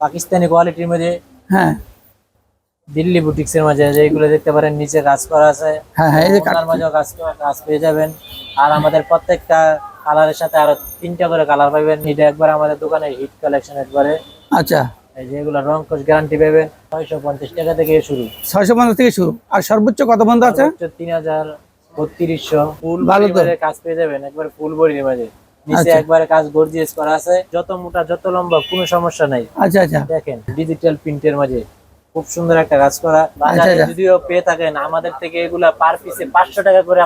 পাকিস্তানি কোয়ালিটির মধ্যে হ্যাঁ। দিল্লি বুটিক্স বুটিক্সের মাঝে যেগুলো দেখতে পারেন নিচে কাজ করা আছে। হ্যাঁ হ্যাঁ এই যে ওনার মাঝেও কাজ কাজ পেয়ে যাবেন। আর আমাদের প্রত্যেকটা কালারের সাথে আরও তিনটা করে কালার পাবেন। এটা একবার আমাদের দোকানে হিট কালেকশন একবারে। আচ্ছা। এই যেগুলো রং কোচ গ্যারান্টি পাবেন। ছয়শো পঞ্চাশ টাকা থেকে শুরু। ছয়শো পঞ্চাশ থেকে শুরু। আর সর্বোচ্চ কত বন্ধ আছে? তিন হাজার বত্রিশশো। ফুল তো। কাজ পেয়ে যাবেন একবার ফুল বডির মাঝে। নিচে আচ্ছা। একবারে কাজ গর্জিয়াস করা আছে। যত মোটা যত লম্বা কোনো সমস্যা নাই। আচ্ছা আচ্ছা। দেখেন ডিজিটাল প্রিন্টের মাঝে খুব সুন্দর একটা কাজ করা। বাজারে আচ্ছা। যদিও পেয়ে থাকেন আমাদের থেকে এগুলা পার পিসে পাঁচশো টাকা করে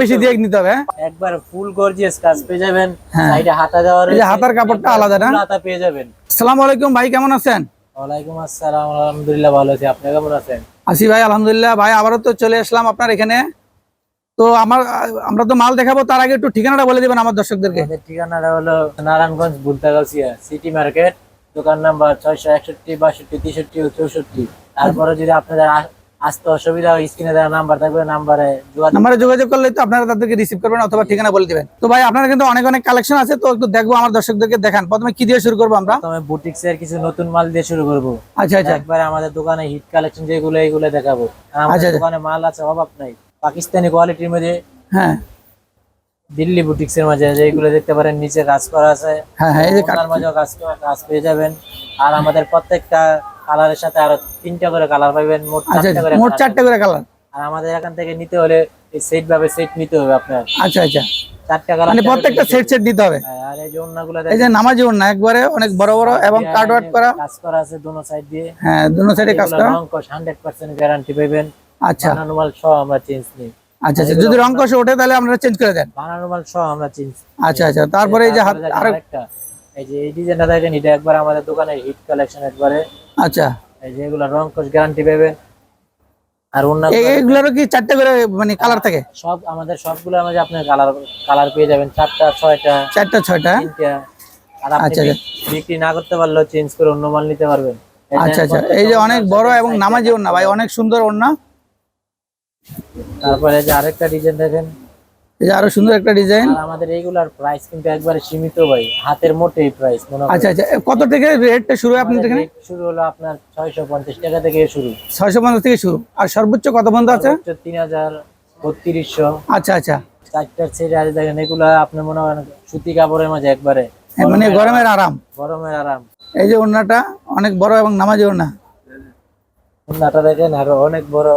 বেশি দিয়ে নিতে হবে হ্যাঁ? একবার ফুল গর্জিয়াস কাজ পেয়ে যাবেন। হ্যাঁ। সাইডে হাতা দেওয়া রয়েছে হাতার কাপড়টা আলাদা না? হাতা পেয়ে যাবেন। আসসালামু আলাইকুম ভাই কেমন আছেন? ওয়ালাইকুম আসসালাম আলহামদুলিল্লাহ ভালো আছি। আপনি কেমন আছেন? আসি ভাই আলহামদুলিল্লাহ। ভাই আবারও তো চলে আসলাম আপনার এখানে। তো আমার আমরা তো মাল দেখাবো তার আগে একটু ঠিকানাটা বলে দিবেন আমার দর্শকদেরকে। ঠিকানাটা হলো নারায়ণগঞ্জ বুলতাগাছিয়া সিটি মার্কেট দোকান নাম্বার ছয়শো একষট্টি বাষট্টি তেষট্টি ও চৌষট্টি। তারপরে যদি আপনাদের আসতে অসুবিধা হয় স্ক্রিনে দেওয়া নাম্বার থাকবে নাম্বারে নাম্বারে যোগাযোগ করলে তো আপনারা তাদেরকে রিসিভ করবেন অথবা ঠিকানা বলে দিবেন। তো ভাই আপনার কিন্তু অনেক অনেক কালেকশন আছে তো একটু দেখব আমার দর্শকদেরকে দেখান। প্রথমে কি দিয়ে শুরু করব আমরা? প্রথমে বুটিক্স এর কিছু নতুন মাল দিয়ে শুরু করব। আচ্ছা আচ্ছা। একবারে আমাদের দোকানে হিট কালেকশন যেগুলো এগুলো দেখাবো। আচ্ছা, আমাদের আচ্ছা। দোকানে মাল আছে অভাব নাই। পাকিস্তানি কোয়ালিটির মধ্যে হ্যাঁ। দিল্লি বুটিক্স এর মাঝে যেগুলো দেখতে পারেন নিচে কাজ করা আছে। হ্যাঁ হ্যাঁ এই যে কাজ কাজ পেয়ে যাবেন। আর আমাদের প্রত্যেকটা কালারের সাথে আরও তিনটা করে কালার পাবেন মোট আচ্ছা চারটা করে মোট চারটে করে কালার আর আমাদের এখান থেকে নিতে হলে এই সেট ভাবে সেট নিতে হবে আপনার। আচ্ছা আচ্ছা। চারটা কালার মানে প্রত্যেকটা সেট সেট দিতে হবে। আর এই যে অন্যগুলো এই যে নামাজি না একবারে অনেক বড় বড় এবং কার্ড ওয়ার্ক করা। কাজ করা আছে দোনো সাইড দিয়ে। হ্যাঁ দুনো সাইডে কাজ করা। হান্ড্রেড পার্সেন্ট গ্যারান্টি পাবেন আচ্ছা। বানানো মাল সহ আমরা চেঞ্জ নিই। আচ্ছা আচ্ছা যদি রং কষে ওঠে তাহলে আপনারা চেঞ্জ করে দেন। বানানো মাল সহ আমরা চেঞ্জ আচ্ছা আচ্ছা তারপরে এই যে আর আরেকটা। এই যে এই ডিজাইনটা দেখেন এটা একবার আমাদের দোকানে হিট কালেকশন একবারে। আচ্ছা। এই যে এগুলো রং কোচ গ্যারান্টি পাবেন আর অন্য কি চারটে করে মানে কালার থাকে? সব আমাদের সবগুলো আমাদের আপনার কালার কালার পেয়ে যাবেন চারটা ছয়টা চারটা ছয়টা? আর আপনি আচ্ছা, বিক্রি না করতে পারলেও চেঞ্জ করে অন্য মাল নিতে পারবেন। আচ্ছা আচ্ছা। এই যে অনেক বড় এবং নামাজি ওড়না ভাই অনেক সুন্দর ওড়না। তারপরে যে আরেকটা ডিজাইন দেখেন। এই যে আরও সুন্দর একটা ডিজাইন আমাদের এইগুলার প্রাইস কিন্তু একবারে সীমিত ভাই। হাতের মোটেই প্রাইস মনে আচ্ছা আচ্ছা কত থেকে রেটটা শুরু হয় আপনাদের এখানে? শুরু হলো আপনার ছয়শো পঞ্চাশ টাকা থেকে শুরু। ছয়শো পঞ্চাশ থেকে শুরু। আর সর্বোচ্চ কত বন্ধ আছে? তিন হাজার বত্রিশশো। আচ্ছা আচ্ছা। চারটার ছেড়ে আছে দেখেন এগুলা আপনি মনে করেন সুতি কাপড়ের মাঝে একবারে। মানে গরমের আরাম। গরমের আরাম। এই যে ওড়নাটা অনেক বড় এবং নামাজি ওড়না। উন্নাটা দেখেন আরও অনেক বড়।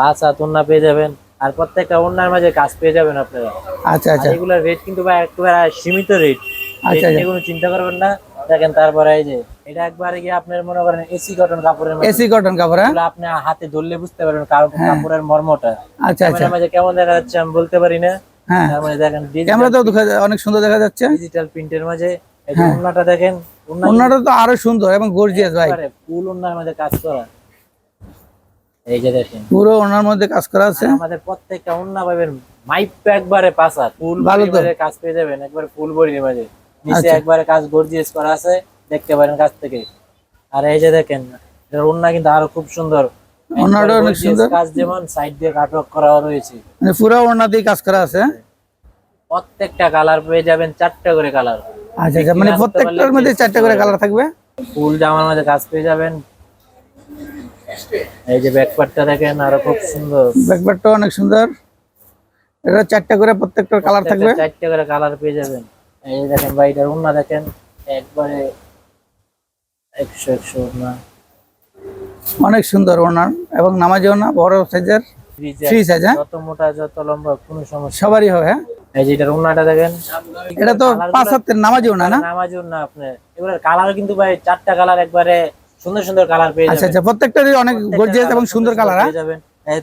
পাঁচ হাত উন্না পেয়ে যাবেন। আর প্রত্যেকটা উন্নার মাঝে কাজ পেয়ে যাবেন আপনারা। আচ্ছা আচ্ছা। এগুলোর রেট কিন্তু ভাই একেবারে সীমিত রেট আচ্ছা, আচ্ছা। কোনো চিন্তা করবেন না। দেখেন তারপরে এই যে এটা একবারে গিয়ে আপনার মনে করেন এসি কটন কাপড়ের এসি কটন কাপড় হ্যাঁ? আপনি হাতে ধরলে বুঝতে পারবেন কাপ- কাপড়ের মর্মটা। আচ্ছা আচ্ছা। মাঝে কেমন দেখা যাচ্ছে আমি বলতে পারি না। হ্যাঁ। মানে দেখেন ক্যামেরা তো অনেক সুন্দর দেখা যাচ্ছে। ডিজিটাল প্রিন্টের মাঝে। এই হ্যাঁ। যে উন্নাটা দেখেন ওড়নাটা তো আরও সুন্দর এবং গর্জিয়াস ভাই। ফুল উন্নার মধ্যে কাজ করা। এই যে দেখেন। পুরো ওনার মধ্যে কাজ করা আছে। আমাদের প্রত্যেকটা উন্না পাবেন মাইপ একবারে পাঁচা ফুল ভালো। কাজ পেয়ে যাবেন একবার ফুল বডির মাঝে নিচে আচ্ছা। একবারে কাজ গর্জিয়াস করা আছে দেখতে পারেন কাছ থেকে। আর এই যে দেখেন উন্না কিন্তু আরও খুব সুন্দর। অনেক সুন্দর। কাজ যেমন সাইড দিয়ে কাটওয়ার্ক করা রয়েছে। মানে পুরো ওড়না দিয়ে কাজ করা আছে। প্রত্যেকটা কালার পেয়ে যাবেন চারটা করে কালার। আচ্ছা আচ্ছা মানে প্রত্যেকটার মধ্যে চারটে করে কালার থাকবে? ফুল জামার মধ্যে কাজ পেয়ে যাবেন এই যে ব্যাকপার্টটা দেখেন আরও খুব সুন্দর। ব্যাকপ্যাকটা অনেক সুন্দর। এটা চারটে করে প্রত্যেকটার কালার থাকবে। চারটে করে কালার পেয়ে যাবেন। এই যে দেখেন ভাই এটার উন্না দেখেন একবারে একশো একশো উন্না অনেক সুন্দর ওনার এবং নামাজি ওনা বড় সাইজের ফ্রি সাইজ হ্যাঁ। যত মোটা যত লম্বা কোনো সমস্যা সবারই হবে হ্যাঁ। এই যে এটার উন্নাটা দেখেন এটা তো পাঁচ হাতের নামাজি ওনা না? নামাজ উন্না আপনি এগুলোর কালার কিন্তু ভাই চারটা কালার একবারে সুন্দর সুন্দর কালার পেয়ে আচ্ছা যাবেন। আচ্ছা প্রত্যেকটারই অনেক গর্জিয়াস এবং সুন্দর কালার হ্যাঁ? পেয়ে যাবেন।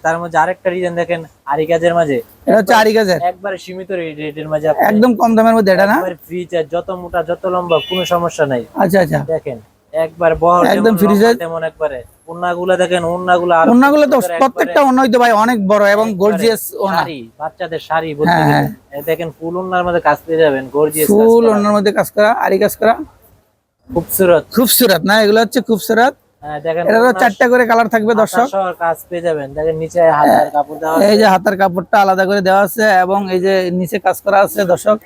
তার মধ্যে আরেকটা ডিজাইন দেখেন আরি কাজের মাঝে। এটা হচ্ছে আরি গাছের। একবারে সীমিত রেটের মাঝে একদম কম দামের মধ্যে এটা না? ফ্রি চার্জ যত মোটা যত লম্বা কোনো সমস্যা নাই। আচ্ছা আচ্ছা। দেখেন একবার বহর একদম free লম্বা তেমন একবারে। উন্নাগুলা দেখেন উন্নাগুলা আর ওনাগুলো তো প্রত্যেকটা ওনা হইতে ভাই অনেক বড় এবং গর্জিয়াস ওনা শাড়ি বাচ্চাদের শাড়ি বলতে হ্যাঁ, দেখেন ফুল উন্নার মধ্যে কাজ পেয়ে যাবেন গর্জিয়াস ফুল ওনার মধ্যে কাজ করা আরি কাজ করা। খুবসুরত। খুবসুরত না? এগুলো হচ্ছে খুবসুরত? হ্যাঁ, চারটা করে কালার থাকবে দর্শক। কাজ পেয়ে যাবেন। নিচে হাতের কাপড় দেওয়া এই যে হাতের কাপড়টা আলাদা করে দেওয়া আছে এবং এই যে নিচে কাজ করা আছে দর্শক।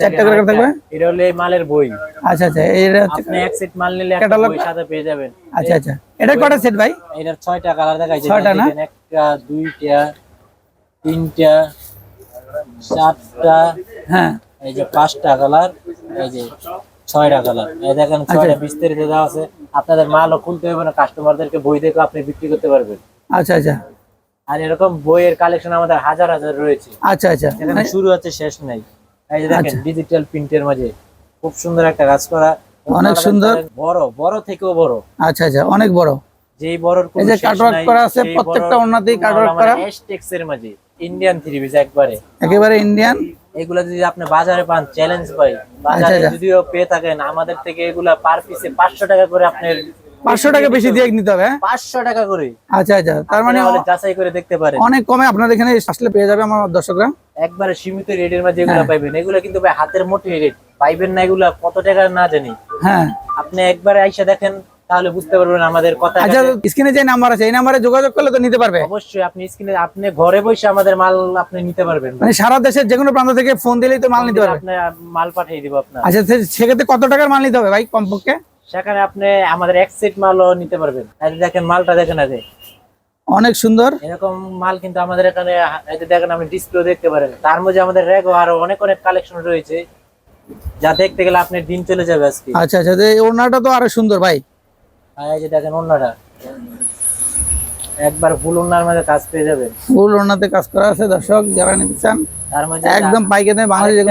চারটা করে থাকবে? এটা হলো এই মালের বই। আচ্ছা আচ্ছা এটা হচ্ছে আপনি এক সেট মাল নিলে একটা বই সাথে পেয়ে যাবেন। আচ্ছা আচ্ছা। এটা কটা সেট ভাই? এটার ছয়টা কালার দেখাইছে ছয়টা না? একটা দুইটা তিনটা চারটা হ্যাঁ। এই যে পাঁচটা কালার এই যে ছয়টা কালার এই দেখেন আচ্ছা। ছয়টা বিস্তারিত দেওয়া আছে আপনাদের মালও খুলতে হবে না কাস্টমারদেরকে বই দেখে আপনি বিক্রি করতে পারবেন। আচ্ছা আচ্ছা। আর এরকম বইয়ের কালেকশন আমাদের হাজার হাজার রয়েছে। আচ্ছা আচ্ছা। এখানে শুরু হচ্ছে শেষ নাই। এই যে দেখেন আচ্ছা। ডিজিটাল প্রিন্টের মাঝে খুব সুন্দর একটা কাজ করা। অনেক সুন্দর। বড় বড় থেকেও বড়। আচ্ছা আচ্ছা অনেক বড়। যেই বড়র এই যে কাটওয়ার্ক করা আছে, প্রত্যেকটা মাল কাটওয়ার্ক করা। Astex এর মাঝে ইন্ডিয়ান থ্রি পিস একবারে। একেবারে ইন্ডিয়ান এগুলা যদি আপনি বাজারে পান চ্যালেঞ্জ পাই বাজারে আচ্ছা। যদিও পেয়ে থাকেন আমাদের থেকে এগুলা পার পিসে পাঁচশো টাকা করে আপনার পাঁচশো টাকা বেশি দিয়ে নিতে হবে হ্যাঁ? পাঁচশো টাকা করে। আচ্ছা আচ্ছা। তার মানে যাচাই করে দেখতে পারেন। অনেক কমে আপনার এখানে আসলে পেয়ে যাবে আমার দর্শকরা। একবারে সীমিত রেটের এগুলা হ্যাঁ। পাইবেন। এগুলা কিন্তু ভাই হাতের মোটে রেট। পাইবেন না এগুলা কত টাকা না জানি। হ্যাঁ। আপনি একবারে আইসা দেখেন তাহলে বুঝতে পারবেন আমাদের কথা আচ্ছা স্ক্রিনে যে নাম্বার আছে এই নাম্বারে যোগাযোগ করলে তো নিতে পারবে। অবশ্যই আপনি স্ক্রিনে আপনি ঘরে বসে আমাদের মাল আপনি নিতে পারবেন। মানে সারা দেশের যে কোনো প্রান্ত থেকে ফোন দিলেই তো মাল নিতে পারবে। আপনি মাল পাঠিয়ে দিব আপনার আচ্ছা সেক্ষেত্রে কত টাকার মাল নিতে হবে ভাই কমপক্ষে? সেখানে আপনি আমাদের এক সেট মালও নিতে পারবেন। দেখেন মালটা দেখেন আছে অনেক সুন্দর। এরকম মাল কিন্তু আমাদের এখানে দেখেন আপনি ডিসপ্লে দেখতে পারেন। তার মধ্যে আমাদের র্যাগও আরও অনেক অনেক কালেকশন রয়েছে। যা দেখতে গেলে আপনার দিন চলে যাবে আজকে। আচ্ছা আচ্ছা ওড়নাটা তো আরও সুন্দর ভাই। আর এই যে দেখেন অন্যটা একবার ফুল ওনার মধ্যে কাজ পেয়ে যাবেন ফুল ওড়নাতে কাজ করা আছে দর্শক যারা নিতে চান তার মধ্যে একদম বাংলাদেশ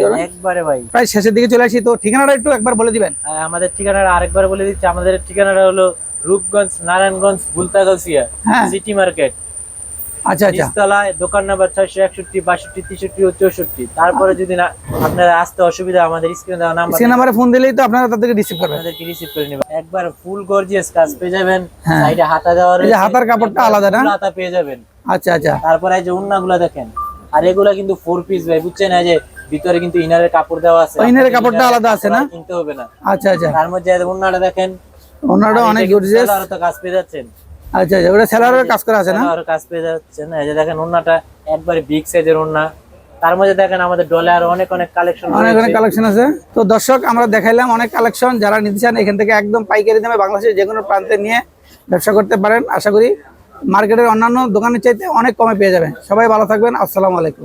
পারবে। একবারে ভাই। প্রায় শেষের দিকে চলে আসি তো ঠিকানাটা একটু একবার বলে দিবেন। আমাদের ঠিকানাটা আরেকবার বলে দিচ্ছি। আমাদের ঠিকানাটা হলো রূপগঞ্জ নারায়ণগঞ্জ বুলতাগাছিয়া হ্যাঁ। সিটি মার্কেট আচ্ছা আচ্ছা। দোকান নাম্বার ছয়শো একষট্টি বাষট্টি তেষট্টি ও চৌষট্টি। তারপরে যদি না আপনারা আসতে অসুবিধা আমাদের স্ক্রিনে দেওয়া নাম্বার সেই নাম্বারে ফোন দিলেই তো আপনারা তাদেরকে রিসিভ করবেন। আপনাদেরকে রিসিভ করে নেবেন। একবার ফুল গর্জিয়াস কাজ পেয়ে যাবেন। হ্যাঁ। সাইডে হাতা দেওয়া রয়েছে। হাতার কাপড়টা আলাদা না? হাতা পেয়ে যাবেন। আচ্ছা আচ্ছা। তারপরে এই যে উন্নাগুলো দেখেন। আর এগুলা কিন্তু ফোর পিস ভাই বুঝছেন? এই যে ভিতরে কিন্তু ইনারের কাপড় দেওয়া আছে। ইনারের কাপড়টা আলাদা আছে না? কিনতে হবে না। আচ্ছা আচ্ছা। তার মধ্যে উন্নাটা দেখেন। ওনাটা অনেক গর্জিয়াস তো কাজ পেয়ে যাচ্ছেন। আচ্ছা আচ্ছা ওটা সেলারের কাজ করা আছে না? সেলারও কাজ পেয়ে যাচ্ছেন এই যে দেখেন উন্নাটা একবারে বিগ সাইজের উন্না তার মধ্যে দেখেন আমাদের ডলার অনেক অনেক কালেকশন অনেক অনেক কালেকশন আছে। তো দর্শক আমরা দেখাইলাম অনেক কালেকশন যারা নিতে চান এখান থেকে একদম পাইকারি দামে বাংলাদেশের যে কোনো প্রান্তে নিয়ে ব্যবসা করতে পারেন। আশা করি মার্কেটের অন্যান্য দোকানের চাইতে অনেক কমে পেয়ে যাবেন। সবাই ভালো থাকবেন। আসসালামু আলাইকুম।